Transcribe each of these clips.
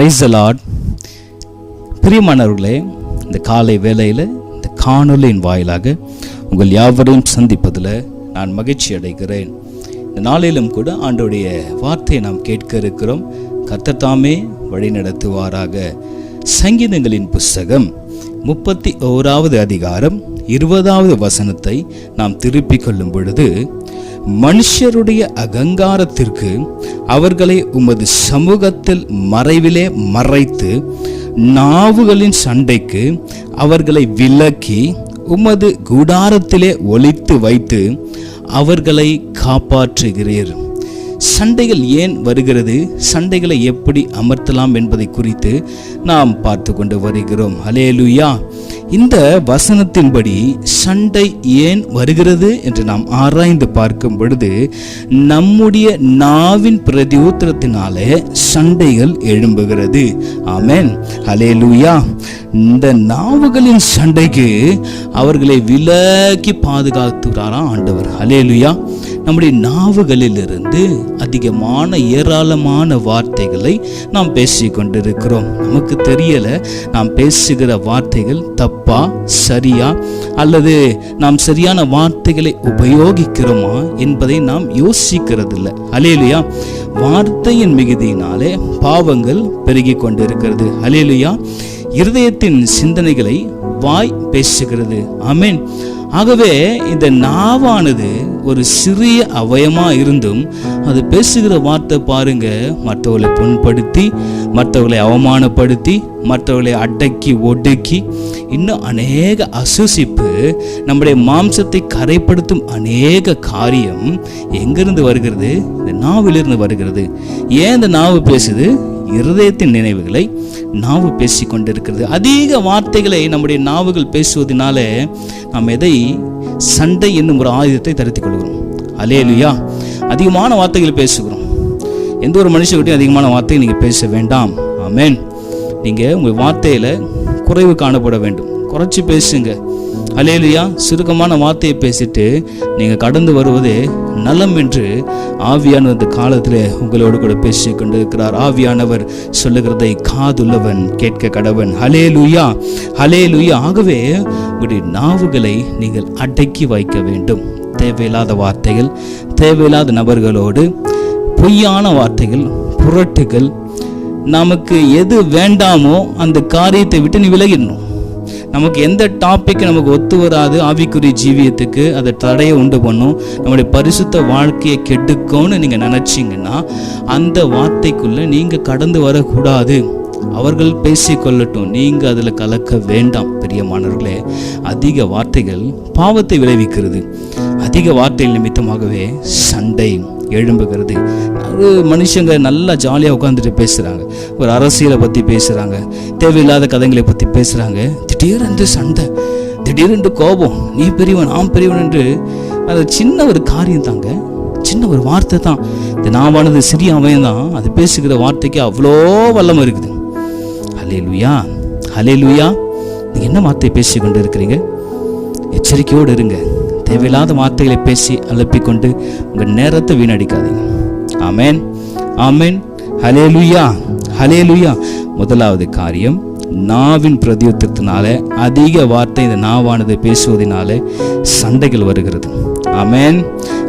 Price Lord பிரியமானவர்களே இந்த காலை வேளையில் இந்த காணொலியின் வாயிலாக உங்கள் யாவரையும் சந்திப்பதில் நான் மகிழ்ச்சி அடைகிறேன். இந்த நாளிலும் கூட ஆண்டோடைய வார்த்தையை நாம் கேட்க இருக்கிறோம். கத்தத்தாமே வழி நடத்துவாராக. சங்கீதங்களின் புஸ்தகம் முப்பத்தி ஓராவது அதிகாரம் இருபதாவது வசனத்தை நாம் திருப்பிக் கொள்ளும் பொழுது மனுஷருடைய அகங்காரத்திற்கு அவர்களை உமது சமூகத்தில் மறைவிலே மறைத்து நாவுகளின் சண்டைக்கு அவர்களை விலக்கி உமது கூடாரத்திலே ஒழித்து வைத்து அவர்களை காப்பாற்றுகிறீர். சண்டைகள் ஏன் வருகிறது? சண்டைகளை எப்படி அமர்த்தலாம் என்பதை குறித்து நாம் பார்த்து கொண்டு வருகிறோம். அலேலுயா இந்த வசனத்தின்படி சண்டை ஏன் வருகிறது என்று நாம் ஆராய்ந்து பார்க்கும் பொழுது நம்முடைய நாவின் பிரதியூத்திரத்தினாலே சண்டைகள் எழும்புகிறது. ஆமேன். அலேலுயா இந்த நாவுகளின் சண்டைக்கு அவர்களை விலக்கி பாதுகாத்துகிறாராம் ஆண்டவர். அலேலுயா நம்முடைய நாவுகளிலிருந்து அதிகமான ஏராளமான வார்த்தைகளை நாம் பேசி கொண்டிருக்கிறோம் நமக்கு தெரியல நாம் பேசுகிற வார்த்தைகள் தப்பா சரியா அல்லது நாம் சரியான வார்த்தைகளை உபயோகிக்கிறோமா என்பதை நாம் யோசிக்கிறதில்லை. அலேலுயா வார்த்தையின் மிகுதியினாலே பாவங்கள் பெருகி கொண்டிருக்கிறது. அலேலியா இருதயத்தின் சிந்தனைகளை வாய் பேசுகிறது. ஆமென். ஆகவே இந்த நாவானது ஒரு சிறிய அவயமாக இருந்தும் அது பேசுகிற வார்த்தை பாருங்க. மற்றவர்களை புண்படுத்தி மற்றவர்களை அவமானப்படுத்தி மற்றவர்களை அடக்கி ஒடுக்கி இன்னும் அநேக அசுசிப்பு நம்முடைய மாம்சத்தை கரைப்படுத்தும் அநேக காரியம் எங்கிருந்து வருகிறது? இந்த நாவிலிருந்து வருகிறது. ஏன் இந்த நாவு பேசுது? இருதயத்தின் நினைவுகளை நாவு பேசி கொண்டிருக்கிறது அதிக வார்த்தைகளை நம்முடைய நாவுகள் பேசுவதனால நாம் எதை சண்டை என்னும் ஒரு ஆயுதத்தை தருத்திக் கொள்கிறோம். அலேலுயா அதிகமான வார்த்தைகள் பேசுகிறோம். எந்த ஒரு மனுஷகிட்டையும் அதிகமான வார்த்தை நீங்கள் பேச வேண்டாம். ஆமேன். நீங்கள் உங்கள் வார்த்தையில் குறைவு காணப்பட வேண்டும். குறைச்சி பேசுங்க. அலேலியா சுருக்கமான வார்த்தையை பேசிட்டு நீங்கள் கடந்து வருவதே நலம் என்று ஆவியானவர் இந்த காலத்தில் உங்களோடு கூட பேசி கொண்டிருக்கிறார். ஆவியானவர் சொல்லுகிறதை காதுள்ளவன் கேட்க கடவன். ஹலே லுயா ஹலே லுயா ஆகவே உங்களுடைய நாவுகளை நீங்கள் அடக்கி வைக்க வேண்டும். தேவையில்லாத வார்த்தைகள் தேவையில்லாத நபர்களோடு பொய்யான வார்த்தைகள் புரட்டுகள் நமக்கு எது வேண்டாமோ அந்த காரியத்தை விட்டு நீ விலகிடணும். நமக்கு எந்த டாபிக் நமக்கு ஒத்து வராது ஆவிக்குரிய ஜீவியத்துக்கு அதை தடையை உண்டு பண்ணும். நம்முடைய பரிசுத்த வாழ்க்கையை கெடுக்கும்னு நீங்கள் நினச்சிங்கன்னா அந்த வார்த்தைக்குள்ளே நீங்கள் கடந்து வரக்கூடாது. அவர்கள் பேசிக்கொள்ளட்டும். நீங்கள் அதில் கலக்க வேண்டாம் பிரியமானவர்களே. அதிக வார்த்தைகள் பாவத்தை விளைவிக்கிறது. அதிக வார்த்தைகள் நிமித்தமாகவே சண்டை. எழும்புகிறது. ஒரு மனுஷங்க நல்லா ஜாலியாக உட்காந்துட்டு பேசுகிறாங்க ஒரு அரசியலை பற்றி பேசுகிறாங்க தேவையில்லாத கதைங்களை பற்றி பேசுகிறாங்க திடீரென்று சண்டை. திடீரென்று கோபம். நீ பெரியவன் நான் பெரியவன் என்று அது சின்ன ஒரு காரியம் தாங்க. சின்ன ஒரு வார்த்தை தான். இந்த நாவானது சிறிய அவன் தான். அது பேசுகிற வார்த்தைக்கு அவ்வளோ வல்லம் இருக்குது. ஹலே லுயா ஹலே லுயா நீங்கள் என்ன வார்த்தையை பேசி கொண்டு இருக்கிறீங்க? எச்சரிக்கையோடு இருங்க. தேவையில்லாத வார்த்தைகளை பேசி அலப்பிக்கொண்டு உங்கள் நேரத்தை வீணடிக்காதீங்க. ஆமேன். ஆமேன். ஹலே லுயா ஹலே லுயா முதலாவது காரியம் நாவின் பிரதியுத்தத்தினால அதிக வார்த்தை இந்த நாவானது பேசுவதனால சண்டைகள் வருகிறது. ஆமேன்.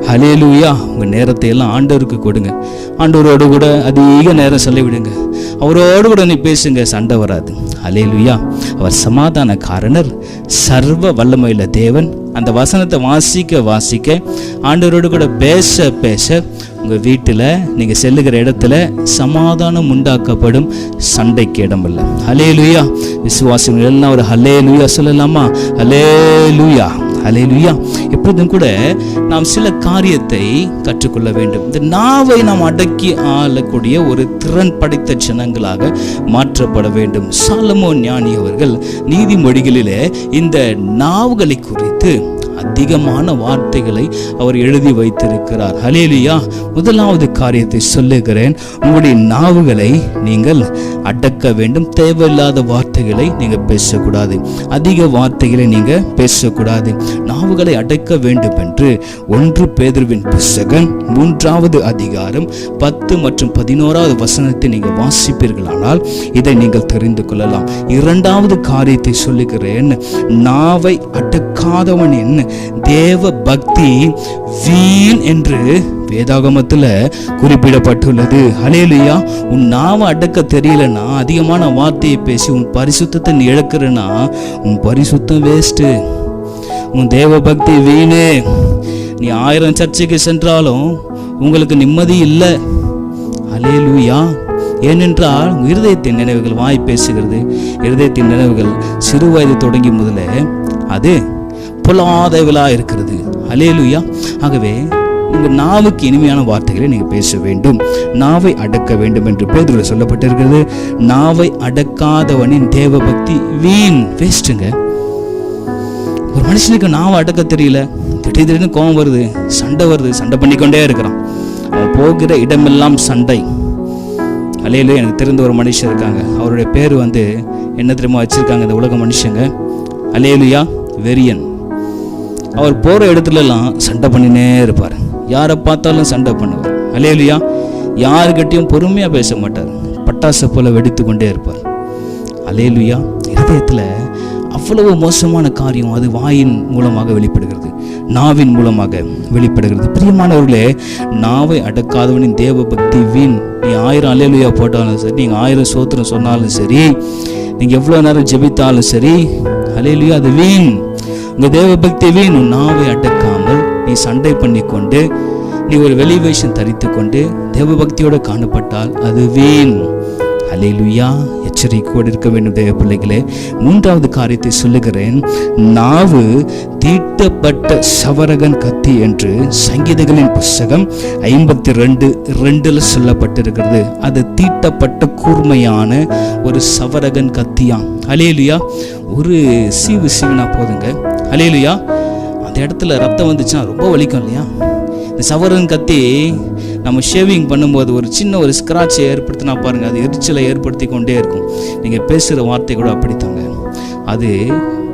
ஹலேலூயா உங்கள் நேரத்தை எல்லாம் ஆண்டவருக்கு கொடுங்க. ஆண்டவரோடு கூட அதிக நேரம் செலவிடுங்க. அவரோடு கூட நீ பேசுங்க சண்டை வராது. ஹலேலுயா அவர் சமாதான காரணர் சர்வ வல்லமையுள்ள தேவன் அந்த வசனத்தை வாசிக்க வாசிக்க ஆண்டவரோடு கூட பேச பேச உங்கள் வீட்டில் நீங்கள் செல்லுகிற இடத்துல சமாதானம் உண்டாக்கப்படும் சண்டைக்கு இடமில்லை. ஹலே லுயா விசுவாசிகள் எல்லாம் ஒரு ஹலே லுயா சொல்லலாமா? ஹலே லுயா ஹலே லுயா எப்பொழுதும் கூட நாம் சில காரியத்தை கற்றுக்கொள்ள வேண்டும். இந்த நாவை நாம் அடக்கி ஆளக்கூடிய ஒரு திறன் படைத்த ஜனங்களாக மாற்றப்பட வேண்டும். சாலமோ ஞானி அவர்கள் நீதிமொழிகளிலே இந்த நாவுகளை குறித்து அதிகமான வார்த்தைகளை அவர் எழுதி வைத்திருக்கிறார். ஹலேலியா முதலாவது காரியத்தை சொல்லுகிறேன். உங்களுடைய நாவுகளை நீங்கள் அடக்க வேண்டும். தேவையில்லாத வார்த்தைகளை நீங்க பேசக்கூடாது. அதிக வார்த்தைகளை நீங்க பேசக்கூடாது. நாவுகளை அடக்க வேண்டும் என்று ஒன்று பேதர்வின் புஸ்தகம் மூன்றாவது அதிகாரம் பத்து மற்றும் பதினோராவது வசனத்தை நீங்கள் வாசிப்பீர்களானால் இதை நீங்கள் தெரிந்து கொள்ளலாம். இரண்டாவது காரியத்தை சொல்லுகிறேன். நாவை அடக்காதவனின் தேவ பக்தி வீண் என்று வேதாகமத்தில் குறிப்பிடப்பட்டுள்ளது. ஹலேலுயா உன் நாவை அடக்க தெரியலனா அதிகமான வார்த்தையை பேசி உன் பரிசுத்தத்தை நீ இழக்கிறனா? உன் பரிசுத்தம் வேஸ்ட்டு உன் தேவ பக்தி வீணு. நீ ஆயிரம் சர்ச்சைக்கு சென்றாலும் உங்களுக்கு நிம்மதி இல்லை. அலேலுயா ஏனென்றால் உன் இருதயத்தின் நினைவுகள் வாய் பேசுகிறது. இருதயத்தின் நினைவுகள் சிறு வயது தொடங்கி முதல்ல அது பொல்லாதவளா இருக்கிறது. அலேலுயா ஆகவே உங்கள் நாவுக்கு இனிமையான வார்த்தைகளை நீங்கள் பேச வேண்டும். நாவை அடக்க வேண்டும் என்று பேதுல சொல்லப்பட்டிருக்கிறது. நாவை அடக்காதவனின் தேவபக்தி வீண். வேஸ்ட்டுங்க. ஒரு மனுஷனுக்கு நாவை அடக்க தெரியல. திடீர் திடீர்னு கோவம் வருது. சண்டை வருது. சண்டை பண்ணிக்கொண்டே இருக்கிறான். அவன் போகிற இடமெல்லாம் சண்டை. அலையில எனக்கு தெரிந்த ஒரு மனுஷன் இருக்காங்க. அவருடைய பேர் வந்து என்ன தெரியுமா வச்சிருக்காங்க இந்த உலக மனுஷங்க? அலேலுயா வெரியன் அவர் போகிற இடத்துலலாம் சண்டை பண்ணினே இருப்பார். யாரை பார்த்தாலும் சண்டை பண்ணுவார். அலேலுயா யாருக்கிட்டையும் பொறுமையாக பேச மாட்டார். பட்டாசு போல வெடித்து கொண்டே இருப்பார். அலேலுயா இருதயத்தில் அவ்வளவு மோசமான காரியம் அது வாயின் மூலமாக வெளிப்படுகிறது நாவின் மூலமாக வெளிப்படுகிறது. பிரியமானவர்களே நாவை அடக்காதவனின் தேவ பக்தி வீண். நீ ஆயிரம் அலேலுயா போட்டாலும் சரி நீங்கள் ஆயிரம் சோத்திரம் சொன்னாலும் சரி நீங்கள் எவ்வளோ நேரம் ஜெபித்தாலும் சரி அலேலுயா அது வீண். உங்கள் தேவ பக்தி வீண். உன் நாவை அடக்காமல் நீ சண்டை பண்ணி கொண்டு நீ ஒரு வெளி வேஷம் தரித்து கொண்டு தேவ காணப்பட்டால் அது வீண். அலையலுயா எச்சரிக்கையோடு இருக்க வேண்டும் தேவ பிள்ளைகளே. மூன்றாவது காரியத்தை சொல்லுகிறேன். நாவு தீட்டப்பட்ட சவரகன் கத்தி என்று சங்கீதங்களின் புஸ்தகம் ஐம்பத்தி ரெண்டு ரெண்டில் சொல்லப்பட்டிருக்கிறது. அது தீட்டப்பட்ட கூர்மையான ஒரு சவரகன் கத்தியாம் அலேலியா ஒரு சீவு சீவினா போதுங்க. அலேலியா அந்த இடத்துல ரத்தம் வந்துச்சுன்னா ரொம்ப வலிக்கும் இல்லையா? இந்த சவரன் கத்தி நம்ம ஷேவிங் பண்ணும்போது ஒரு சின்ன ஒரு ஸ்க்ராட்சை ஏற்படுத்தினா பாருங்கள் அது எரிச்சலை ஏற்படுத்தி கொண்டே இருக்கும். நீங்கள் பேசுகிற வார்த்தை கூட அப்படித்தாங்க அது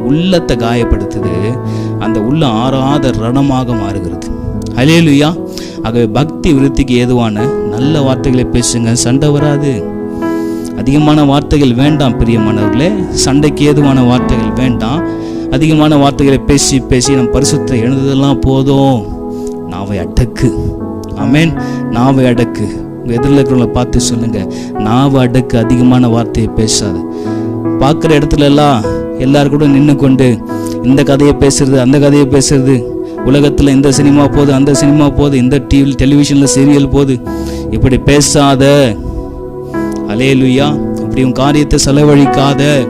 உள்ளத்தை காயப்படுத்துது அந்த உள்ள ஆறாத ரணமாக மாறுகிறது. அலேலுயா ஆகவே பக்தி விருத்திக்கு ஏதுவான நல்ல வார்த்தைகளை பேசுங்க சண்டை வராது. அதிகமான வார்த்தைகள் வேண்டாம் பிரியமானவர்களே. சண்டைக்கு ஏதுவான வார்த்தைகள் வேண்டாம். அதிகமான வார்த்தைகளை பேசி பேசி நம் பரிசுத்தை எழுந்ததெல்லாம் போதும். நாவை அடக்கு. ஆமேன். நாவை அடக்கு. உங்கள் எதிரில் இருக்கிறவங்கள பார்த்து சொல்லுங்க. நாவை அடக்கு. அதிகமான வார்த்தையை பேசாது. பார்க்குற இடத்துல எல்லாம் எல்லாரும் கூட நின்று கொண்டு இந்த கதையை பேசுறது அந்த கதையை பேசுறது. உலகத்தில் இந்த சினிமா போகுது அந்த சினிமா போகுது இந்த டிவி டெலிவிஷனில் சீரியல் போகுது. இப்படி பேசாத. அலேலுயா அப்படி உன் காரியத்தை செலவழிக்காத.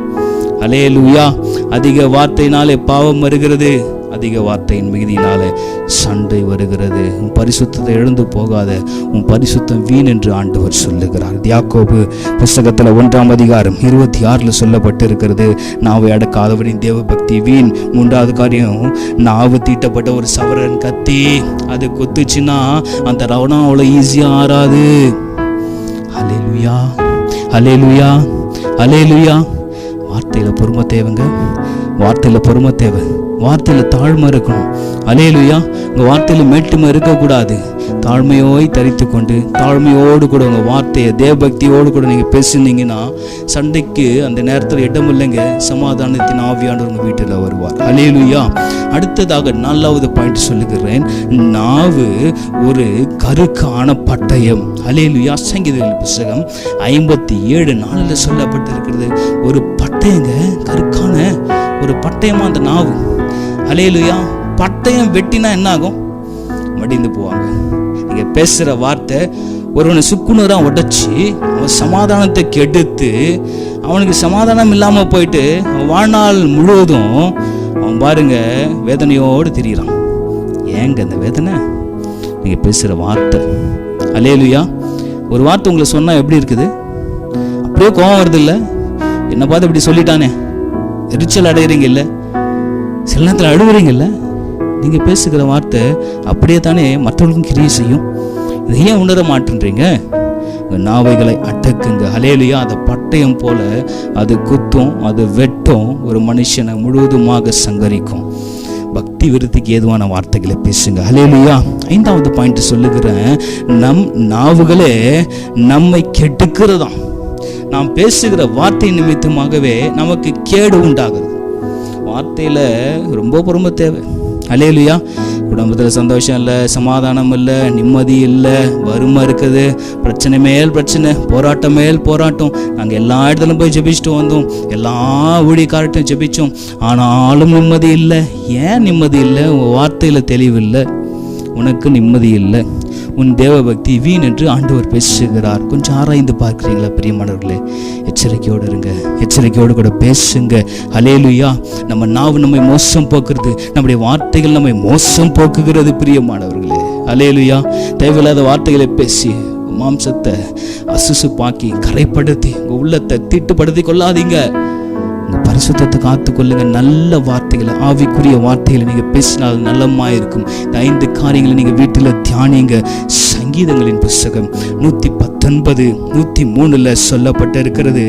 அலேலுயா அதிக வார்த்தையினாலே பாவம் வருகிறது. அதிக வார்த்தையின் மிகுதியினால சண்டை வருகிறது. உன் பரிசுத்தத்தை எழுந்து போகாத உன் பரிசுத்தம் வீண் என்று ஆண்டவர் சொல்லுகிறார். தியாக்கோபு புஸ்தகத்தில் ஒன்றாம் அதிகாரம் இருபத்தி ஆறில் சொல்லப்பட்டிருக்கிறது. நாவை அடக்காதவரின் தேவ பக்தி வீண். மூன்றாவது காரியம் நாவு தீட்டப்பட்ட ஒரு சவரன் கத்தி. அது கொத்துச்சுன்னா அந்த ரவணம் அவ்வளோ ஈஸியாக ஆறாது. அலேலுயா அலேலுயா அலேலுயா வார்த்தையில் பொறுமை தேவைங்க. வார்த்தையில் பொறுமை தேவை. வார்த்தையில் தாழ்மை இருக்கணும். அலேலுயா உங்கள் வார்த்தையில் மேட்டுமை இருக்கக்கூடாது. தாழ்மையோய் தரித்து கொண்டு தாழ்மையோடு கூட உங்கள் வார்த்தையை தேவபக்தியோடு கூட நீங்கள் பேசுனீங்கன்னா சண்டைக்கு அந்த நேரத்தில் இடம் இல்லைங்க சமாதானத்தின் ஆவியானவர் உங்கள் வீட்டில் வருவார். அலையலுயா அடுத்ததாக நாலாவது பாயிண்ட் சொல்லுகிறேன். நாவு ஒரு கருக்கான பட்டயம். அலையலுயா சங்கீதங்கள் புஸ்தகம் ஐம்பத்தி ஏழு நாளில் சொல்லப்பட்டிருக்கிறது. ஒரு பட்டயங்க கருக்கான ஒரு பட்டயமா அந்த நாவு. அலேலுயா பட்டயம் வெட்டினா என்ன ஆகும் மடிந்து போவாங்க. நீங்க பேசுற வார்த்தை ஒருவனை சுக்குநூறாக உடைச்சி அவன் சமாதானத்தை கெடுத்து அவனுக்கு சமாதானம் இல்லாமல் போயிட்டு அவன் வாழ்நாள் முழுவதும் அவன் பாருங்க வேதனையோடு திரியிறான். ஏங்க இந்த வேதனை? நீங்கள் பேசுகிற வார்த்தை. அலேலுயா ஒரு வார்த்தை உங்களை சொன்னால் எப்படி இருக்குது? அப்படியே கோவம் வருது இல்லை? என்னை பார்த்து இப்படி சொல்லிட்டானே? எரிச்சல் அடையிறீங்க இல்லை? சில நேரத்தில் அழுகுறீங்கல்ல நீங்கள் பேசுகிற வார்த்தை அப்படியே தானே மற்றவர்களுக்கும் கிரியை செய்யும். இதை ஏன் உணர மாட்டேன்றீங்க? நாவைகளை அடக்குங்க. அலையிலையா அதை பட்டயம் போல அது குத்தும் அது வெட்டும் ஒரு மனுஷனை முழுவதுமாக சங்கரிக்கும். பக்தி விருத்திக்கு ஏதுவான வார்த்தைகளை பேசுங்க. அலேலியா ஐந்தாவது பாயிண்ட் சொல்லுகிறேன். நம் நாவுகளே நம்மை கெட்டுக்கிறதாம் நாம் பேசுகிற வார்த்தை நிமித்தமாகவே நமக்கு கேடு உண்டாகுது வார்த்தையில் ரொம்ப பொறுமை தேவை. அலையிலையா குடும்பத்தில் சந்தோஷம் இல்லை சமாதானம் இல்லை நிம்மதி இல்லை வறுமை இருக்குது. பிரச்சனை மேல் பிரச்சனை போராட்டம் மேல் போராட்டம். நாங்கள் எல்லா இடத்துலையும் போய் ஜெபிச்சுட்டு வந்தோம். எல்லா ஊழியக்காரட்டும் ஜெபிச்சோம். ஆனாலும் நிம்மதி இல்லை. ஏன் நிம்மதி இல்லை? உங்கள் வார்த்தையில் தெளிவு இல்லை. உனக்கு நிம்மதி இல்லை. உன் தேவ பக்தி வீண் என்று ஆண்டவர் பேசுகிறார். கொஞ்சம் ஆராய்ந்து பார்க்குறீங்களா பிரியமானவர்களே எச்சரிக்கையோடு இருங்க எச்சரிக்கையோடு கூட பேசுங்க. அலேலுயா நம்ம நாவு நம்மை மோசம் போக்குறது நம்முடைய வார்த்தைகள் நம்மை மோசம் போக்குகிறது பிரியமானவர்களே அலேலுயா தேவையில்லாத வார்த்தைகளை பேசி மாம்சத்தை அசுசுப்பாக்கி கரைப்படுத்தி உங்கள் உள்ளத்தை தீட்டுப்படுத்தி கொள்ளாதீங்க. பரிசுத்தத்தை காத்துக்கொள்ளுங்க. நல்ல வார்த்தைகளை ஆவிக்குரிய வார்த்தைகளை நீங்கள் பேசினால் நல்லமா இருக்கும் இந்த ஐந்து காரியங்களை நீங்கள் வீட்டில் தியானிங்க. சங்கீதங்களின் புஸ்தகம் நூற்றி பத்தொன்பது நூற்றி மூணில் சொல்லப்பட்டு இருக்கிறது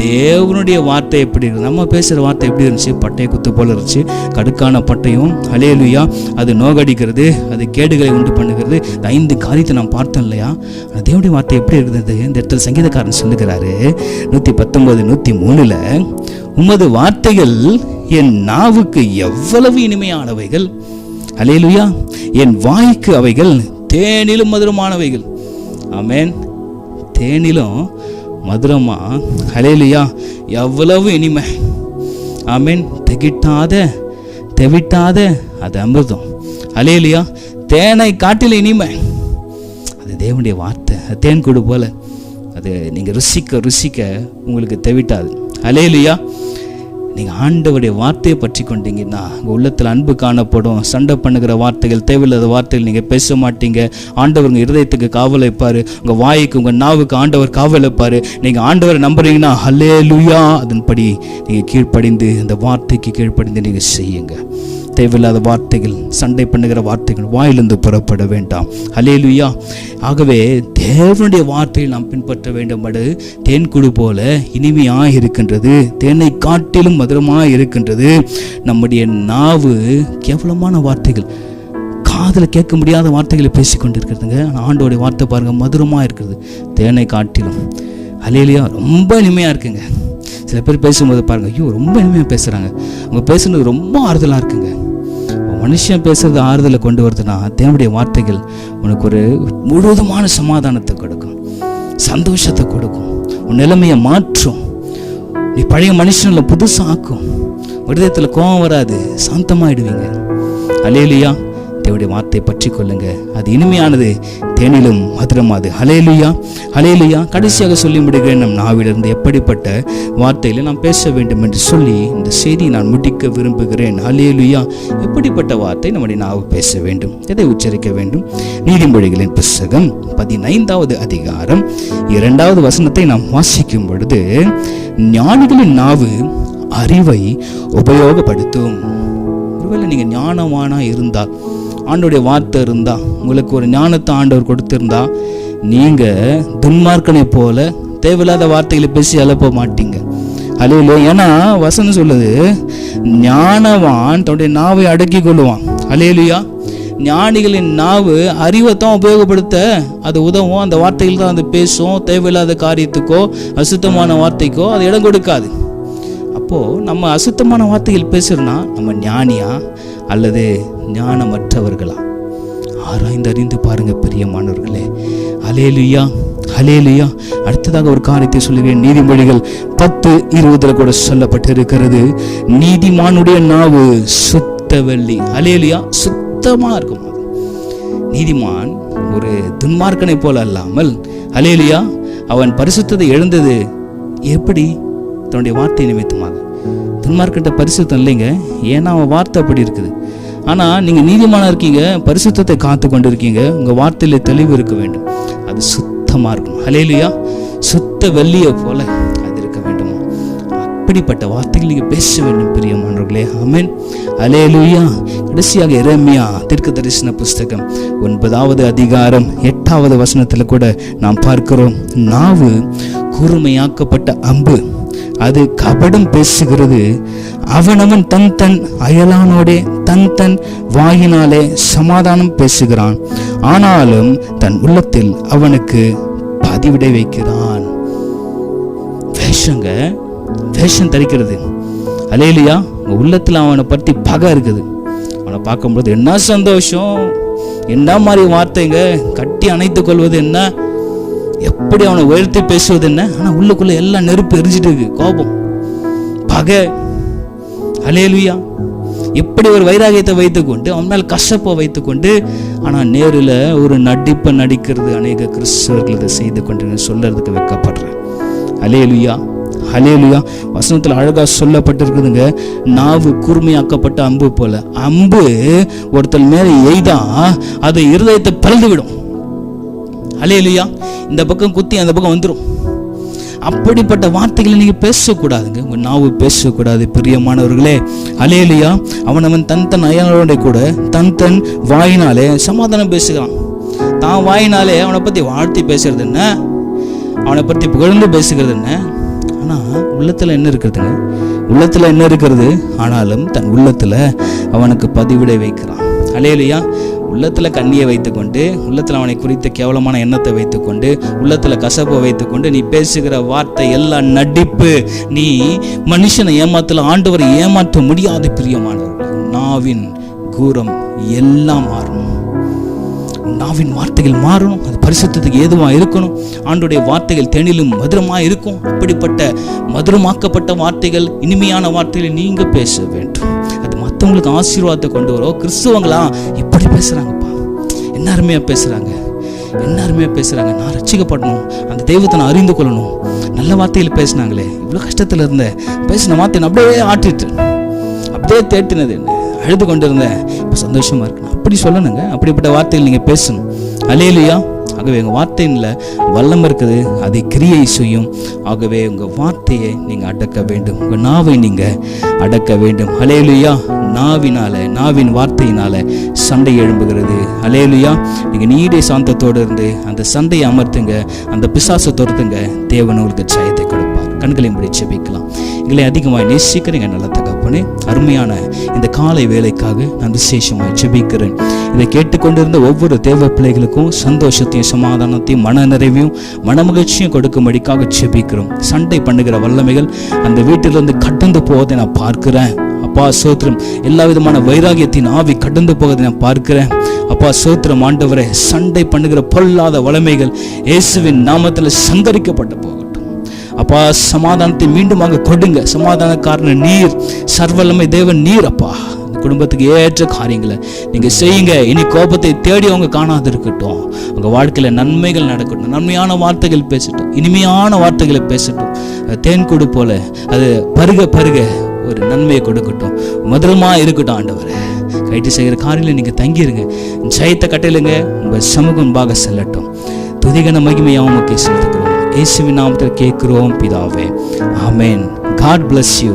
தேவனுடைய வார்த்தை எப்படி இருக்கு? நம்ம பேசுகிற வார்த்தை எப்படி இருந்துச்சு? பட்டை குத்து போல இருந்துச்சு. கடுக்கான பட்டையும் அலேலுயா அது நோகடிக்கிறது அது கேடுகளை உண்டு பண்ணுகிறது. ஐந்து காரியத்தை நாம் பார்த்தோம் இல்லையா? தேவனுடைய வார்த்தை எப்படி இருக்குது இந்த இடத்துல சங்கீதக்காரன் சொல்லுகிறாரு நூற்றி பத்தொன்பது நூற்றி மூணில் உமது வார்த்தைகள் என் நாவுக்கு எவ்வளவு இனிமையானவைகள். அலேலுயா என் வாய்க்கு அவைகள் தேனிலும் மதுரமானவைகள். ஆமேன். தேனிலும் மதுரமா? அலையிலையா எவ்வளவு இனிமை. ஆமேன். திகிட்டாத தெவிட்டாத அது அமிர்தம். அலையிலையா தேனை காட்டில் இனிமை. அது தேவனுடைய வார்த்தை. தேன் கூடு போல. அது நீங்கள் ருசிக்க ருசிக்க உங்களுக்கு தெவிட்டாது. அலையிலையா நீங்கள் ஆண்டவருடைய வார்த்தையை பற்றி கொண்டீங்கன்னா உங்கள் உள்ளத்தில் அன்பு காணப்படும் சண்டை பண்ணுகிற வார்த்தைகள் தேவையில்லாத வார்த்தைகள் நீங்கள் பேச மாட்டீங்க. ஆண்டவர் உங்கள் இருதயத்துக்கு காவல் வைப்பார் உங்கள் வாய்க்கு உங்கள் நாவுக்கு ஆண்டவர் காவல் வைப்பார் நீங்கள் ஆண்டவரை நம்புறீங்கன்னா ஹலே லுயா அதன்படி நீங்கள் கீழ்ப்படிந்து அந்த வார்த்தைக்கு கீழ்ப்படிந்து நீங்கள் செய்யுங்க. தேவையில்லாத வார்த்தைகள் சண்டை பண்ணுகிற வார்த்தைகள் வாயிலிருந்து புறப்பட வேண்டாம். அலேலுயா ஆகவே தேவனுடைய வார்த்தையை நாம் பின்பற்ற வேண்டும். அது தேன்குடு போல இனிமையாக இருக்கின்றது. தேனை காட்டிலும் மதுரமாக இருக்கின்றது. நம்முடைய நாவு கேவலமான வார்த்தைகள். காதில் கேட்க முடியாத வார்த்தைகளை பேசி கொண்டிருக்கிறதுங்க ஆனால் ஆண்டோடைய வார்த்தை பாருங்கள் மதுரமாக இருக்கிறது. தேனை காட்டிலும். அலையிலையா ரொம்ப இனிமையாக இருக்குங்க. சில பேர் பேசும்போது பாருங்கள் ஐயோ ரொம்ப இனிமையாக பேசுகிறாங்க அவங்க பேசுனது ரொம்ப ஆறுதலாக இருக்குங்க. மனுஷன் பேசுறது ஆறுதலை கொண்டு வருதுன்னா தேவனுடைய வார்த்தைகள் உனக்கு ஒரு முழுவதுமான சமாதானத்தை கொடுக்கும். சந்தோஷத்தை கொடுக்கும். உன் நிலைமையை மாற்றும். நீ பழைய மனுஷனில் புதுசாக ஆக்கும். விடுதயத்தில் கோபம் வராது. சாந்தமாயிடுவீங்க. அலேலியா தேவனுடைய வார்த்தை பற்றி கொள்ளுங்க அது இனிமையானது தேனிலும் மதுரமாது. ஹலேலுயா ஹலேலுயா கடைசியாக சொல்லி முடிகிறேன் நம் நாவிலிருந்து எப்படிப்பட்ட வார்த்தையில நாம் பேச வேண்டும் என்று சொல்லி இந்த செய்தி நான் முடிக்க விரும்புகிறேன். ஹலேலுயா எப்படிப்பட்ட வார்த்தை நம்முடைய நாவு பேச வேண்டும் எதை உச்சரிக்க வேண்டும்? நீதிமொழிகளின் புஸ்தகம் பதினைந்தாவது அதிகாரம் இரண்டாவது வசனத்தை நாம் வாசிக்கும் பொழுது ஞானிகளின் நாவு அறிவை உபயோகப்படுத்தும். ஒருவேளை நீங்கள் ஞானமானா இருந்தால் ஆண்டோடைய வார்த்தை இருந்தா உங்களுக்கு ஒரு ஞானத்தை ஆண்டவர் கொடுத்திருந்தா நீங்கள் துன்மார்க்கனை போல தேவையில்லாத வார்த்தைகளை பேசி அலப்ப மாட்டீங்க. அலையில ஏன்னா வசனம் சொல்லுது ஞானவான் தன்னுடைய நாவை அடக்கி கொள்ளுவான். அலையிலையா ஞானிகளின் நாவு அறிவை தான் உபயோகப்படுத்த அது உதவும். அந்த வார்த்தைகள் தான் அது பேசும். தேவையில்லாத காரியத்துக்கோ அசுத்தமான வார்த்தைக்கோ அது இடம் கொடுக்காது. அப்போது நம்ம அசுத்தமான வார்த்தைகள் பேசுகிறோன்னா நம்ம ஞானியா அல்லது ஞானமற்றவர்களா? ஆராய்ந்து அறிந்து பாருங்க பிரியமானவர்களே. அலேலுயா அலேலுயா அடுத்ததாக ஒரு காரியத்தை சொல்லுவேன். நீதிமொழிகள் பத்து இருபதுல கூட சொல்லப்பட்டிருக்கிறது. நீதிமானுடைய நாவு சுத்த வெள்ளி அலேலுயா சுத்தமா இருக்கும் நீதிமான் ஒரு துன்மார்க்கனை போல அல்லாமல் அலேலியா அவன் பரிசுத்தத்தை எழுந்தது எப்படி? தன்னுடைய வார்த்தை நிமித்தமாக. துன்மார்க்கிட்ட பரிசுத்தம் இல்லைங்க. ஏன்னா அவன் வார்த்தை அப்படி இருக்குது. ஆனால் நீங்கள் நீதிமானா இருக்கீங்க பரிசுத்தத்தை காத்து கொண்டு இருக்கீங்க உங்கள் வார்த்தையில் தெளிவு இருக்க வேண்டும். அது சுத்தமாக இருக்கணும். அலேலியா சுத்த வெள்ளியை போல அது இருக்க வேண்டுமா? அப்படிப்பட்ட வார்த்தைகள் நீங்கள் பேச வேண்டும் பிரியமானவர்களே ஆமென். அலேலுயா கடைசியாக இறமையா தெற்கு தரிசன புஸ்தகம் ஒன்பதாவது அதிகாரம் எட்டாவது வசனத்தில் கூட நாம் பார்க்கிறோம். நாவு கூர்மையாக்கப்பட்ட அம்பு. அது கபடம் பேசுகிறது. அவனவன் தன் தன் அயலானோடே தன் தன் வாயினாலே சமாதானம் பேசுகிறான். ஆனாலும் தன் உள்ளத்தில் அவனுக்கு பதிவிடை வைக்கிறான். வேஷங்க வேஷம் தரிக்கிறது. அலையிலையா உங்க உள்ளத்தில் அவனை பற்றி பகை இருக்குது. அவனை பார்க்கும்போது என்ன சந்தோஷம்? என்ன மாதிரி வார்த்தைங்க? கட்டி அணைத்துக் கொள்வது என்ன? எப்படி அவனை உயர்த்தி பேசுவது என்ன? ஆனால் உள்ளுக்குள்ள எல்லாம் நெருப்பு எரிஞ்சிட்டு இருக்கு. கோபம். பகை. அலேலுயா எப்படி ஒரு வைராகியத்தை வைத்துக்கொண்டு அவன் மேல் கசப்பை வைத்துக்கொண்டு ஆனால் நேரில் ஒரு நடிப்பை நடிக்கிறது அநேக கிறிஸ்தவர்கள் இதை செய்து கொண்டு நான் சொல்றதுக்கு வைக்கப்படுறேன். அலேலுயா அலேலுயா வசனத்தில் அழகாக சொல்லப்பட்டிருக்குதுங்க. நாவு கூர்மையாக்கப்பட்ட அம்பு போல. அம்பு ஒருத்தர் மேலே எய்தா அது இருதயத்தை பிளந்து விடும் அலே இல்லையா இந்த பக்கம் குத்தி அந்த பக்கம் வந்துடும் அப்படிப்பட்ட வார்த்தைகளை நீங்கள் பேசக்கூடாதுங்க. உங்கள் நாவு பேசக்கூடாது பிரியமானவர்களே. அலையலையா அவன் அவன் தன் தன் அயனோட கூட தன் தன் வாயினாலே சமாதானம் பேசுகிறான். தான் வாயினாலே அவனை பற்றி வாழ்த்தி பேசுறது என்ன? அவனை பற்றி புகழ்ந்து பேசுகிறது என்ன? ஆனால் உள்ளத்தில் என்ன இருக்கிறதுங்க உள்ளத்தில் என்ன இருக்கிறது ஆனாலும் தன் உள்ளத்தில் அவனுக்கு பதிவிடை வைக்கிறான். அலேலியா உள்ளத்தில் கண்ணியை வைத்துக்கொண்டு உள்ளத்தில் அவனை குறித்த கேவலமான எண்ணத்தை வைத்துக்கொண்டு உள்ளத்தில் கசப்பை வைத்துக்கொண்டு நீ பேசுகிற வார்த்தை எல்லாம் நடிப்பு. நீ மனுஷனை ஏமாத்தல ஆண்டவரை ஏமாற்ற முடியாது பிரியமான நாவின் கூரம் எல்லாம் மாறும் நாவின் வார்த்தைகள் மாறணும். அது பரிசுத்தத்துக்கு ஏதுவா இருக்கணும். ஆண்டுடைய வார்த்தைகள் தேனிலும் மதுரமா இருக்கும். அப்படிப்பட்ட மதுரமாக்கப்பட்ட வார்த்தைகள் இனிமையான வார்த்தைகளை நீங்க பேச வேண்டும். மற்றவங்களுக்கு ஆசீர்வாதத்தை கொண்டு வரும் கிறிஸ்துவங்களா? இப்படி பேசுறாங்கப்பா. என்ன அருமையாக பேசுகிறாங்க என்ன அருமையாக பேசுறாங்க. நான் ரசிக்கப்படணும் அந்த தெய்வத்தை நான் அறிந்து கொள்ளணும். நல்ல வார்த்தைகள் பேசினாங்களே. இவ்வளோ கஷ்டத்துல இருந்தேன். பேசின வார்த்தை நான் அப்படியே ஆட்டிட்டு அப்படியே தேட்டினது என்ன? அழுது கொண்டிருந்தேன். இப்போ சந்தோஷமா இருக்கு அப்படி சொல்லணுங்க. அப்படிப்பட்ட வார்த்தைகள் நீங்கள் பேசணும். அலையிலையா ஆகவே உங்கள் வார்த்தையில் வல்லம் இருக்குது அதை கிரியை செய்யும். ஆகவே உங்கள் வார்த்தையை நீங்கள் அடக்க வேண்டும். உங்கள் நாவை நீங்கள் அடக்க வேண்டும். அலேலுயா நாவினால நாவின் வார்த்தையினால சண்டை எழும்புகிறது. அலேலுயா நீங்கள் நீடே சாந்தத்தோடு இருந்து அந்த சண்டையை அமர்த்துங்க. அந்த பிசாசை துரத்துங்க. தேவன் உங்களுக்கு ஜெயத்தை கொடுப்பார். கண்களை முடி செபிக்கலாம் எங்களை அதிகமாக நேசிக்கிறீங்க நல்ல தகப்பனே அருமையான இந்த காலை வேலைக்காக நான் விசேஷமாக செபிக்கிறேன் இதை கேட்டுக்கொண்டிருந்த ஒவ்வொரு தேவ பிள்ளைகளுக்கும் சந்தோஷத்தையும் சமாதானத்தையும் மன நிறைவையும் மனமகிழ்ச்சியும் கொடுக்கும்படிக்காக செபிக்கிறோம் சண்டை பண்ணுகிற வல்லமைகள் அந்த வீட்டிலிருந்து கடந்து போவதை நான் பார்க்கிறேன். அப்பா சோத்திரம் எல்லா விதமான வைராகியத்தின் ஆவி கடந்து போவதை நான் பார்க்கிறேன். அப்பா சோத்திரம் ஆண்டவரே சண்டை பண்ணுகிற பொல்லாத வளமைகள் இயேசுவின் நாமத்தில் சங்கரிக்கப்பட்ட அப்பா சமாதானத்தை மீண்டும் அங்கே கொடுங்க. சமாதானக்காரன நீர் சர்வல்லமை தேவன் நீர் அப்பா. குடும்பத்துக்கு ஏற்ற காரியங்களை நீங்க செய்யுங்க. இனி கோபத்தை தேடி அவங்க காணாது இருக்கட்டும். உங்க வாழ்க்கையில நன்மைகள் நடக்கட்டும். நன்மையான வார்த்தைகள் பேசட்டும். இனிமையான வார்த்தைகளை பேசட்டும். தேன் தேன்கூடு போல அது பருக பருக ஒரு நன்மையை கொடுக்கட்டும். மதுரமாக இருக்கட்டும் ஆண்டவரை. கைட்டு செய்கிற காரியங்களை நீங்க தங்கிருங்க. ஜெயத்தை கட்டையிலுங்க உங்க சமூகம் பாக செல்லட்டும். துதிகன மகிமையாக உமக்கு செலுத்துக்கிறோம் இயேசுவின் நாமத்தில் கேட்கிறோம் பிதாவே ஆமென் காட் bless யூ